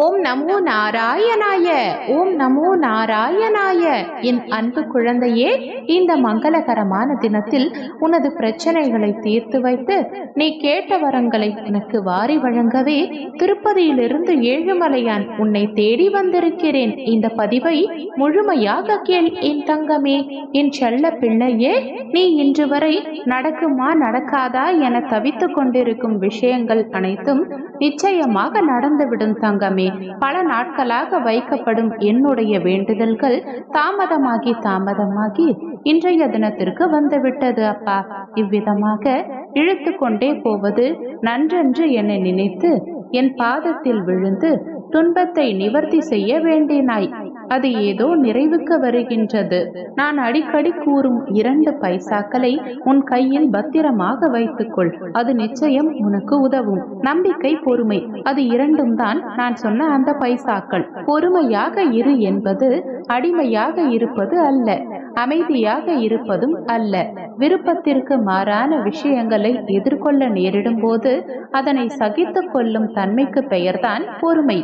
ஓம் நமோ நாராயணாய ஓம் நமோ நாராயணாய. என் அன்பு குழந்தையே இந்த மங்களகரமான தினத்தில் உனது பிரச்சனைகளை தீர்த்து வைத்து நீ கேட்ட வரங்களை உனக்கு வாரி வழங்கவே திருப்பதியிலிருந்து ஏழுமலையான் உன்னை தேடி வந்திருக்கிறேன். இந்த பதிவை முழுமையாக கேள் என் தங்கமே. என் செல்ல பிள்ளையே நீ இன்று வரை நடக்குமா நடக்காதா என தவித்துக் கொண்டிருக்கும் விஷயங்கள் அனைத்தும் நிச்சயமாக நடந்துவிடும் தங்கமே. பல நாட்களாக வைக்கப்படும் என்னுடைய வேண்டுதல்கள் தாமதமாகி தாமதமாகி இன்றைய தினத்திற்கு வந்துவிட்டது அப்பா. இவ்விதமாக இழுத்து கொண்டே போவது நன்றென்று என்னை நினைத்து என் பாதத்தில் விழுந்து துன்பத்தை நிவர்த்தி செய்ய வேண்டினாய். அது ஏதோ நிறைவுக்கு வருகின்றது. நான் அடிக்கடி கூறும் இரண்டு பைசாக்களை உன் கையில் பத்திரமாக வைத்துக்கொள். அது நிச்சயம் உனக்கு உதவும். நம்பிக்கை பொறுமை அது இரண்டும் தான் நான் சொன்ன அந்த பைசாக்கள். பொறுமையாக இரு என்பது அடிமையாக இருப்பது அல்ல அமைதியாக இருப்பதும் அல்ல. விருப்பத்திற்கு மாறான விஷயங்களை எதிர்கொள்ள நேரிடும் போது அதனை சகித்துக் கொள்ளும் தன்மைக்கு பெயர்தான் பொறுமை.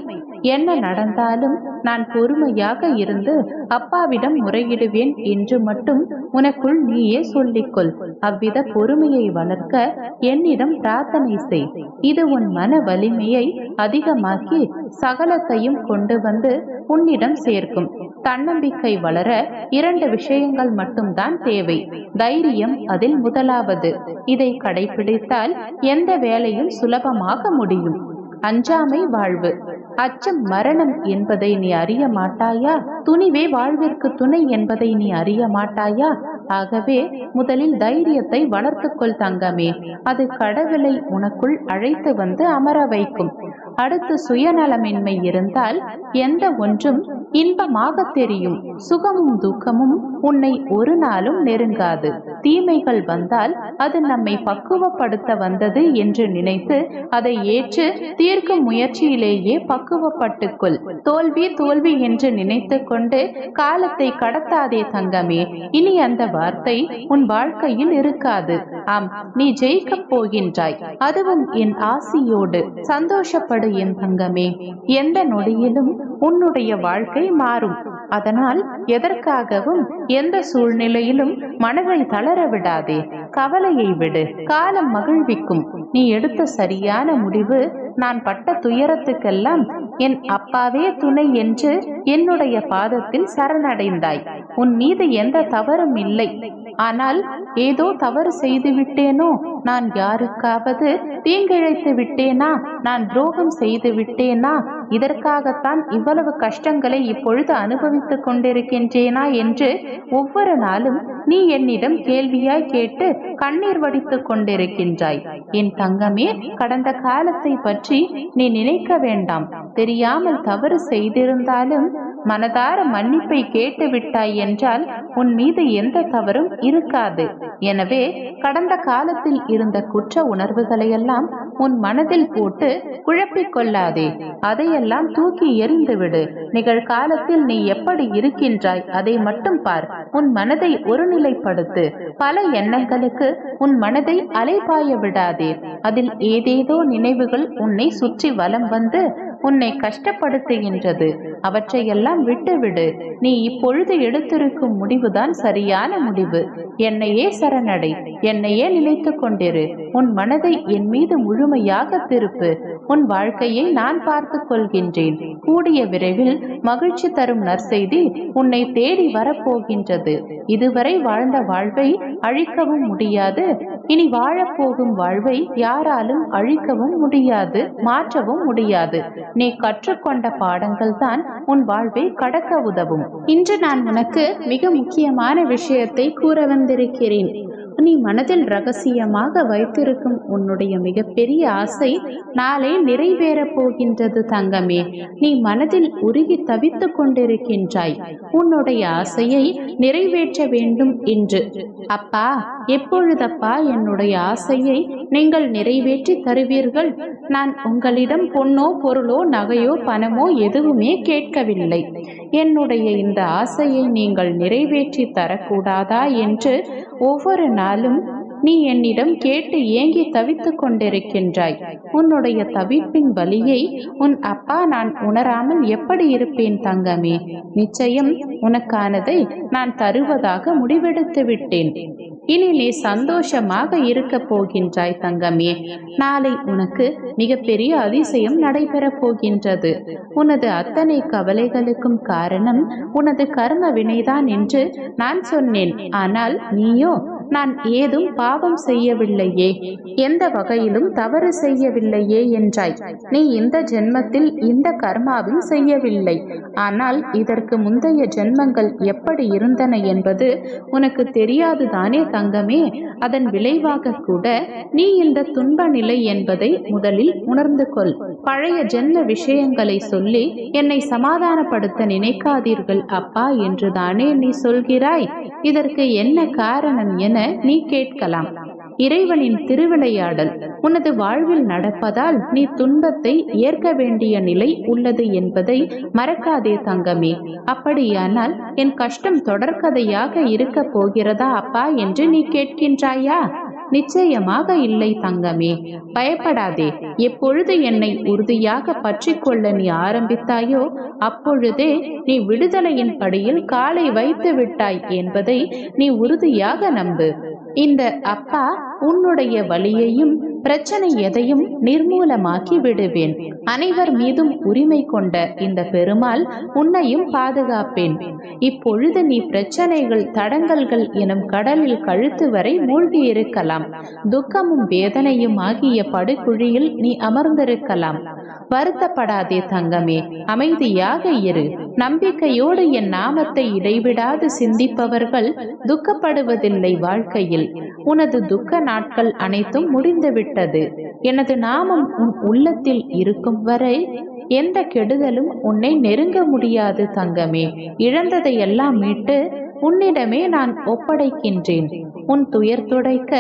என்ன நடந்தாலும் நான் பொறுமையாக இருந்து அப்பாவிடம் முறையிடுவேன் என்று மட்டும் உனக்குள் நீயே சொல்லிக்கொள். அவ்வித பொறுமையை வளர்க்க என்னிடம் பிரார்த்தனை செய். இது உன் மன வலிமையை அதிகமாக்கி சகலத்தையும் கொண்டு வந்து உன்னிடம் சேர்க்கும். தன்னம்பிக்கை வளர இரண்டு விஷயங்கள் மட்டும்தான் தேவை. தைரியம் அதில் முதலாவது. இதை கடைபிடித்தால் எந்த வேலையும் சுலபமாக முடியும். அஞ்சாமை வாழ்வு. அச்சம் மரணம் என்பதை நீ அறிய மாட்டாயா? துணிவே வாழ்விற்கு துணை என்பதை நீ அறிய மாட்டாயா? ஆகவே முதலில் தைரியத்தை வளர்த்துக்கொள் தங்கமே. அது கடவுளை உனக்குள் அழைத்து வந்து அமர வைக்கும். அடுத்து சுயநலமின்மை இருந்தால் எந்த ஒன்றும் இன்பமாக தெரியும். சுகமும் துக்கமும் உன்னை ஒரு நாளும் நெருங்காது. தீமைகள் வந்தால் அது நம்மை பக்குவப்படுத்த வந்தது என்று நினைத்து அதை ஏற்று தீர்க்கும் முயற்சியிலேயே பக்குவப்பட்டுக்கொள் தோல்வி தோல்வி என்று நினைத்து கொண்டு காலத்தை கடத்தாதே தங்கமே. இனி அந்த வார்த்தை உன் வாழ்க்கையில் இருக்காது. ஆம் நீ ஜெயிக்கப் போகின்றாய். அதுவும் என் ஆசியோடு. சந்தோஷப்படு. என் தங்கமே. எந்த நொடியிலும் உன்னுடைய வாழ்க்கை மாறும். அதனால் எதற்காகவும் எந்த சூழ்நிலையிலும் மனதை தளர விடாதே. கவலையை விடு. காலம் மகிழ்விக்கும். நீ எடுத்த சரியான முடிவு. நான் பட்ட துயரத்துக்கெல்லாம் என் அப்பாவே துணை என்று என்னுடைய பாதத்தில் சரணடைந்தாய். உன் மீது எந்த தவறும் இல்லை. ஆனால் ஏதோ தவறு செய்து விட்டேனோ? நான் யாருக்காவது தீங்கிழைத்து விட்டேனா? நான் துரோகம் செய்து விட்டேனா? இதற்காகத்தான் இவ்வளவு கஷ்டங்களை இப்பொழுது அனுபவித்துக் கொண்டிருக்கின்றேனா என்று ஒவ்வொரு நாளும் நீ என்னிடம் கேள்வியாய் கேட்டு கண்ணீர் வடித்துக் கொண்டிருக்கின்றாய். என் தங்கமே கடந்த காலத்தை பற்றி நீ நினைக்க வேண்டாம். தெரியாமல் தவறு செய்திருந்தாலும் மனதார மன்னிப்பை கேட்டு விட்டாய் என்றால் உன் மீது எந்த தவறும் இருக்காது. எனவே கடந்த காலத்தில் இருந்த குற்ற உணர்வுகளையெல்லாம் உன் மனதில் போட்டு குழப்பிக் கொள்ளாதே. அதையெல்லாம் தூக்கி எறிந்துவிடு நிகழ்காலத்தில் நீ எப்படி இருக்கின்றாய் அதை மட்டும் பார். உன் மனதை ஒருநிலைப்படுத்து. பல எண்ணங்களுக்கு உன் மனதை அலைபாய விடாதே. அதில் ஏதேதோ நினைவுகள் உன்னை சுற்றி வலம் வந்து உன்னை கஷ்டப்படுத்துகின்றது. அவற்றையெல்லாம் விட்டுவிடு. நீ இப்பொழுது எடுத்திருக்கும் முடிவுதான் சரியான முடிவு. என்னையே சரணடை. என்னையே நினைத்து கொண்டிரு. உன் மனதை என் மீது முழுமையாக திருப்பு. உன் வாழ்க்கையை நான் பார்த்து கொள்கின்றேன். கூடிய விரைவில் மகிழ்ச்சி தரும் நற்செய்தி உன்னை தேடி வரப்போகின்றது. இதுவரை வாழ்ந்த வாழ்வை அழிக்கவும் முடியாது. இனி வாழப்போகும் வாழ்வை யாராலும் அழிக்கவும் முடியாது. மாற்றவும் முடியாது. நீ கற்றுக்கொண்ட பாடங்கள் தான் உன் வாழ்வை கடக்க உதவும். இன்று நான் உனக்கு மிக முக்கியமான விஷயத்தை கூற வந்திருக்கிறேன். நீ மனதில் ரகசியமாக வைத்திருக்கும் உன்னுடைய மிகப்பெரிய ஆசை நாளை நிறைவேறப் போகின்றது தங்கமே. நீ மனதில் உருகி தவித்துக் கொண்டிருக்கின்றாய். உன்னுடைய ஆசையை நிறைவேற்ற வேண்டும் என்று. அப்பா எப்பொழுதப்பா என்னுடைய ஆசையை நீங்கள் நிறைவேற்றி தருவீர்கள்? நான் உங்களிடம் பொன்னோ பொருளோ நகையோ பணமோ எதுவுமே கேட்கவில்லை. என்னுடைய இந்த ஆசையை நீங்கள் நிறைவேற்றி தரக்கூடாதா என்று ஒவ்வொரு நாள் நாளும் நீ என்னிடம் கேட்டு ஏங்கி தவித்துக் கொண்டிருக்கின்றாய். உன்னுடைய தவிப்பின் வலியை உன் அப்பா நான் உணராமல் எப்படி இருப்பேன் தங்கமே? நிச்சயம் உனக்கானதை நான் தருவதாக முடிவெடுத்து விட்டேன். இனி நீ சந்தோஷமாக இருக்க போகின்றாய் தங்கமே. நாளை உனக்கு மிகப்பெரிய அதிசயம் நடைபெறப் போகின்றது. உனது அத்தனை கவலைகளுக்கும் காரணம் உனது கர்ம வினைதான் என்று நான் சொன்னேன். ஆனால் நீயோ நான் ஏதும் பாவம் செய்யவில்லையே. எந்த வகையிலும் தவறு செய்யவில்லையே என்றாய். நீ இந்த ஜென்மத்தில் இந்த கர்மாவில் செய்யவில்லை. ஆனால் இதற்கு முந்தைய ஜென்மங்கள் எப்படி இருந்தன என்பது உனக்கு தெரியாது தானே தங்கமே. அதன் விளைவாக கூட நீ இந்த துன்ப நிலை என்பதை முதலில் உணர்ந்து கொள். பழைய ஜென்ம விஷயங்களை சொல்லி என்னை சமாதானப்படுத்த நினைக்காதீர்கள் அப்பா என்றுதானே நீ சொல்கிறாய். இதற்கு என்ன காரணம் என நீ கேட்கலாம். இறைவனின் திருவிளையாடல் உனது வாழ்வில் நடப்பதால் நீ துன்பத்தை ஏற்க வேண்டிய நிலை உள்ளது என்பதை மறக்காதே தங்கமே. அப்படியானால் என் கஷ்டம் தொடர்கதையாக இருக்க போகிறதா அப்பா என்று நீ கேட்கின்றாயா? நிச்சயமாக இல்லை தங்கமே. பயப்படாதே. எப்பொழுது என்னை உறுதியாக பற்றிக்கொள்ள நீ ஆரம்பித்தாயோ அப்பொழுதே நீ விடுதலையின் படியில் காலை வைத்து விட்டாய் என்பதை நீ உறுதியாக நம்பு. இந்த அப்பா உன்னுடைய வழியையும் பிரச்சனை எதையும் நிர்மூலமாக்கி விடுவேன். அனைவர் மீதும் உரிமை கொண்ட இந்த பெருமாள் உன்னையும் பாதுகாப்பேன். இப்பொழுது நீ பிரச்சனைகள் தடங்கல்கள் எனும் கடலில் கழுத்து வரை மூழ்கியிருக்கலாம். துக்கமும் வேதனையும் ஆகிய படுகுழியில் நீ அமர்ந்திருக்கலாம். வருத்தப்படாதே தங்கமே அமைதியாக இரு. நம்பிக்கையோடு என் நாமத்தை இடைவிடாது சிந்திப்பவர்கள் துக்கப்படுவதில்லை வாழ்க்கையில். உனது துக்க நாட்கள் அனைத்தும் முடிந்துவிட்டு விட்டது எனது நாமம் உன் உள்ளத்தில் இருக்கும் வரை எந்த கெடுதலும் உன்னை நெருங்க முடியாது தங்கமே. இழந்ததையெல்லாம் மீட்டு உன்னிடமே நான் ஒப்படைக்கின்றேன். உன் துயர் துடைக்க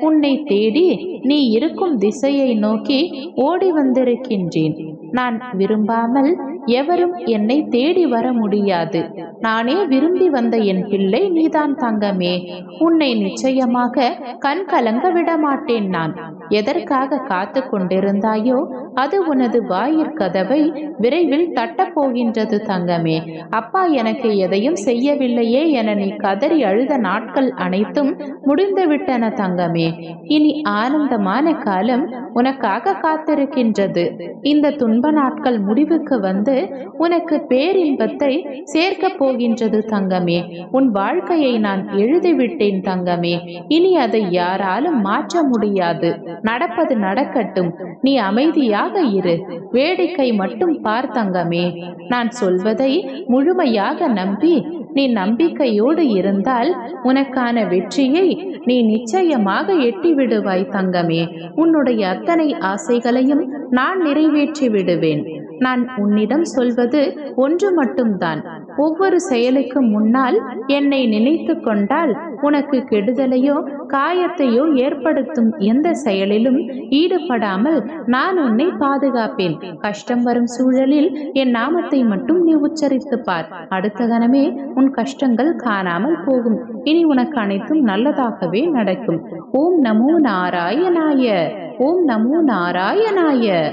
உன்னை தேடி நீ இருக்கும் திசையை நோக்கி ஓடி வந்திருக்கின்றேன். நான் விரும்பாமல் எவரும் என்னை தேடி வர முடியாது. நானே விரும்பி வந்த என் பிள்ளை நீதான் தங்கமே. உன்னை நிச்சயமாக கண் கலங்க விட மாட்டேன் நான். எதற்காக காத்து கொண்டிருந்தாயோ அது உனது வாயிற்கதவை விரைவில் தட்டப்போகின்றது தங்கமே. அப்பா எனக்கு எதையும் செய்யவில்லையே என நீ கதறி அழுத நாட்கள் அனைத்தும் முடிந்துவிட்டன தங்கமே. இனி ஆனந்தமான காலம் உனக்காக காத்திருக்கின்றது. இந்த துன்ப நாட்கள் முடிவுக்கு வந்து வந்து உனக்கு பேரின்பத்தை சேர்க்கப் போகின்றது தங்கமே. உன் வாழ்க்கையை நான் எழுதிவிட்டேன் தங்கமே. இனி அதை யாராலும் மாற்ற முடியாது. நடப்பது நடக்கட்டும். நீ அமைதியாக இரு. வேடிக்கை மட்டும் பார் தங்கமே. நான் சொல்வதை முழுமையாக நம்பி நீ நம்பிக்கையோடு இருந்தால் உனக்கான வெற்றியை நீ நிச்சயமாக எட்டிவிடுவாய் தங்கமே. உன்னுடைய அத்தனை ஆசைகளையும் நான் நிறைவேற்றி விடுவேன் நான் உன்னிடம் சொல்வது ஒன்று மட்டும்தான். ஒவ்வொரு செயலுக்கு முன்னால் என்னை நினைத்து கொண்டால் உனக்கு கெடுதலையோ காயத்தையோ ஏற்படுத்தும் எந்த செயலிலும் ஈடுபடாமல் நான் உன்னை பாதுகாப்பேன். கஷ்டம் வரும் சூழலில் என் நாமத்தை மட்டும் நீ உச்சரித்து பார். அடுத்த கணமே உன் கஷ்டங்கள் காணாமல் போகும். இனி உனக்கு அனைத்தும் நல்லதாகவே நடக்கும். ஓம் நமோ நாராயணாய. ஓம் நமோ நாராயணாய.